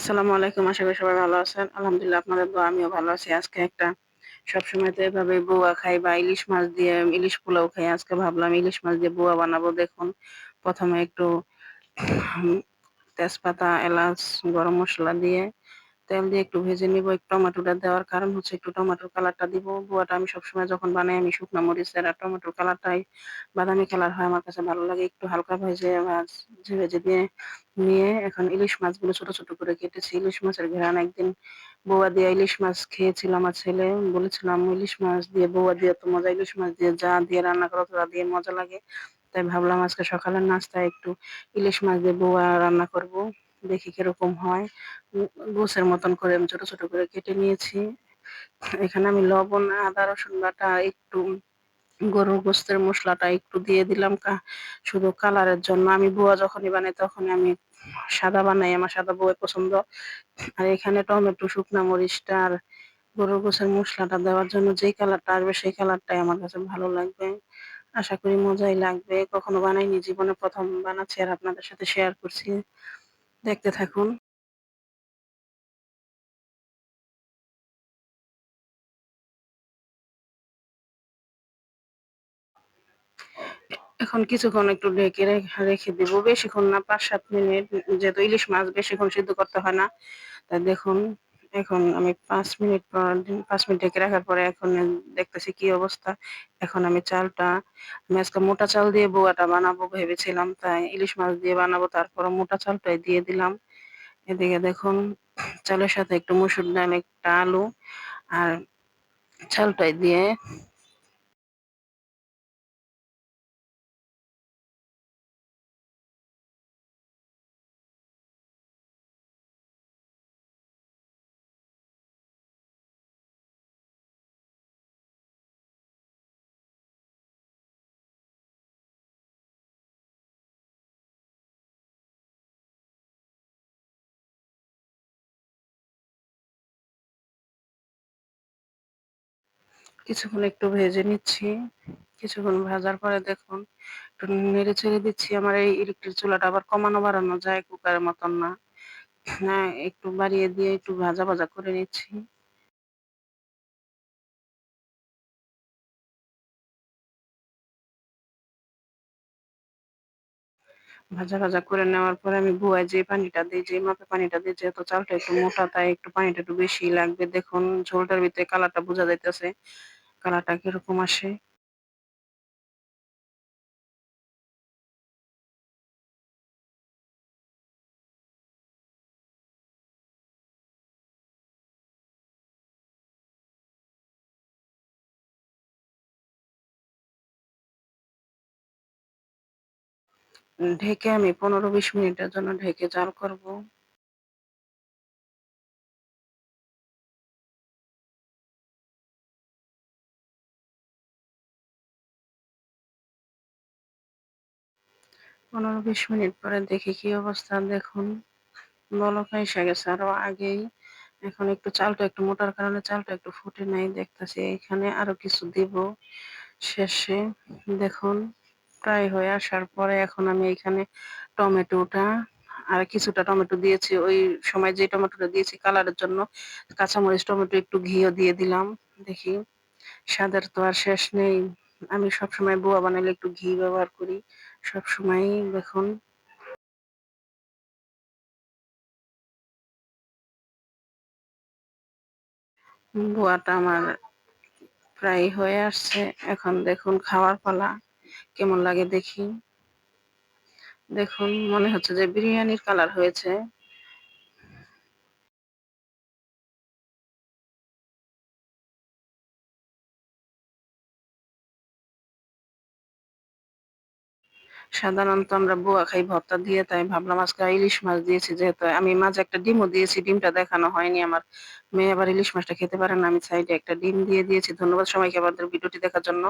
আসসালামু আলাইকুম। আশা করি সবাই ভালো আছেন। আলহামদুলিল্লাহ আপনাদের দোয়া আমিও ভালো আছি। আজকে একটা সবসময় তো এভাবে বুয়া খাই বা ইলিশ মাছ দিয়ে ইলিশ পোলাও খাই। আজকে ভাবলাম ইলিশ মাছ দিয়ে বুয়া বানাবো। দেখুন প্রথমে একটু তেজপাতা, এলাচ, গরম মশলা দিয়ে তেল দিয়ে একটু ভেজে নিব। একটু টমেটোটা দেওয়ার কারণ হচ্ছে একটু টমেটোর কালারটা দিব। বুয়াটা আমি সবসময় যখন বানাই আমি শুকনো মরিচের আর টমেটোর কালারটাই বাদামি কালার হয় আমার কাছে ভালো লাগে। একটু হালকা ভেজে ভাজে ভেজে দিয়ে নিয়ে এখন ইলিশ মাছগুলো ছোট, ছোট করে কেটেছি। ইলিশ মাছের ঘেরান একদিন বৌয়া দিয়ে ইলিশ মাছ খেয়েছিল আমার ছেলে। বলেছিলাম ইলিশ মাছ দিয়ে বৌয়া দিয়ে তো মজা ইলিশ মাছ দিয়ে যা দিয়ে রান্না করো তা দিয়ে মজা লাগে। তাই ভাবলাম আজকে সকালের নাস্তায় একটু ইলিশ মাছ দিয়ে বৌয়া রান্না করব। দেখি কীরকম হয়। গোছের মতন করে আমি ছোট, ছোট করে কেটে নিয়েছি। এখানে আমি লবণ, আদা, রসুন বাটা একটু গরুর গোস্তের মশলাটা একটু দিয়ে দিলাম শুধু কালারের জন্য। আমি বুয়া যখনই বানাই তখনই আমি সাদা বানাই। আমার সাদা বউয়ের পছন্দ। আর এখানে টমেটো, শুকনা মরিচটা আর গরুর গোশের মশলাটা দেওয়ার জন্য যেই কালারটা আসবে সেই কালারটাই আমার কাছে ভালো লাগবে। আশা করি মজাই লাগবে। কখনো বানাইনি জীবনে প্রথম বানাচ্ছি আর আপনাদের সাথে শেয়ার করছি। দেখতে থাকুন। এখন কিছুক্ষণ একটু ঢেকে রেখে দেবো বেশিক্ষণ না ৫-৭ মিনিট, যেহেতু ইলিশ মাছ বেশিক্ষণ সিদ্ধ করতে হয় না। তাই দেখুন এখন আমি পাঁচ মিনিট পর পাঁচ মিনিট ঢেকে রাখার পরে এখন দেখতেছি কি অবস্থা। এখন আমি চালটা আমি আজকে মোটা চাল দিয়ে বোয়াটা বানাবো ভেবেছিলাম। তাই ইলিশ মাছ দিয়ে বানাবো তারপর মোটা চালটাই দিয়ে দিলাম। এদিকে দেখুন চালের সাথে একটু মুসুর ডাল, একটা আলু আর চালটাই দিয়ে কিছুক্ষণ একটু ভেজে নিচ্ছি। কিছুক্ষণ ভাজার পরে দেখুন একটু নেড়ে চেড়ে দিচ্ছি। আমার এই ইলেকট্রিক চুলাটা আবার কমানো বাড়ানো যায় কুকারের মতন না। হ্যাঁ, একটু বাড়িয়ে দিয়ে একটু ভাজা, ভাজা করে নিচ্ছি। ভাজা, ভাজা করে নেওয়ার পরে আমি বুয়ায় যে পানিটা দেই, যে মাপে পানিটা দেই যেহেতু চালটা একটু মোটা তাই একটু পানিটা একটু বেশিই লাগবে। দেখুন ঝোলটার ভিতরে কালারটা বোঝা যাইতেছে। কালারটা কীরকম আসে। ঢেকে আমি ১৫-২০ মিনিটের জন্য ঢেকে জাল করব। ১৫-২০ মিনিট পরে দেখি কি অবস্থা দেখুন। বলক আইসা গেছে আরও আগেই। এখন একটু চালটা একটু মোটার কারণে চালটা একটু ফুটে নাই দেখতেছি। এখানে আরও কিছু দিব শেষে। দেখুন প্রায় হয়ে আসার পরে এখন আমি এখানে টমেটোটা আর কিছুটা টমেটো দিয়েছি। ওই সময় যে টমেটোটা দিয়েছি কালারের জন্য কাঁচামরিচ, টমেটো একটু ঘিও দিয়ে দিলাম। দেখি স্বাদের তো আর শেষ নেই। আমি সবসময় বুয়া বানাইলে একটু ঘি ব্যবহার করি। সবসময়ই দেখুন বুয়াটা আমার প্রায় হয়ে আসছে। এখন দেখুন খাওয়ার পালা। কেমন লাগে দেখি। দেখুন মনে হচ্ছে যে বিরিয়ানির কালার হয়েছে। সাধারণত আমরা বুয়া খাই, ভর্তা দিয়ে, তাই ভাবলাম আজকে ইলিশ মাছ দিয়েছি যেহেতু আমি মাঝে একটা ডিমও দিয়েছি, ডিমটা দেখানো হয়নি আমার। মেয়ে আবার ইলিশ মাছটা খেতে পারেন না, আমি সাইডে একটা ডিম দিয়ে দিয়েছি। ধন্যবাদ সবাইকে আমাদের ভিডিওটি দেখার জন্য।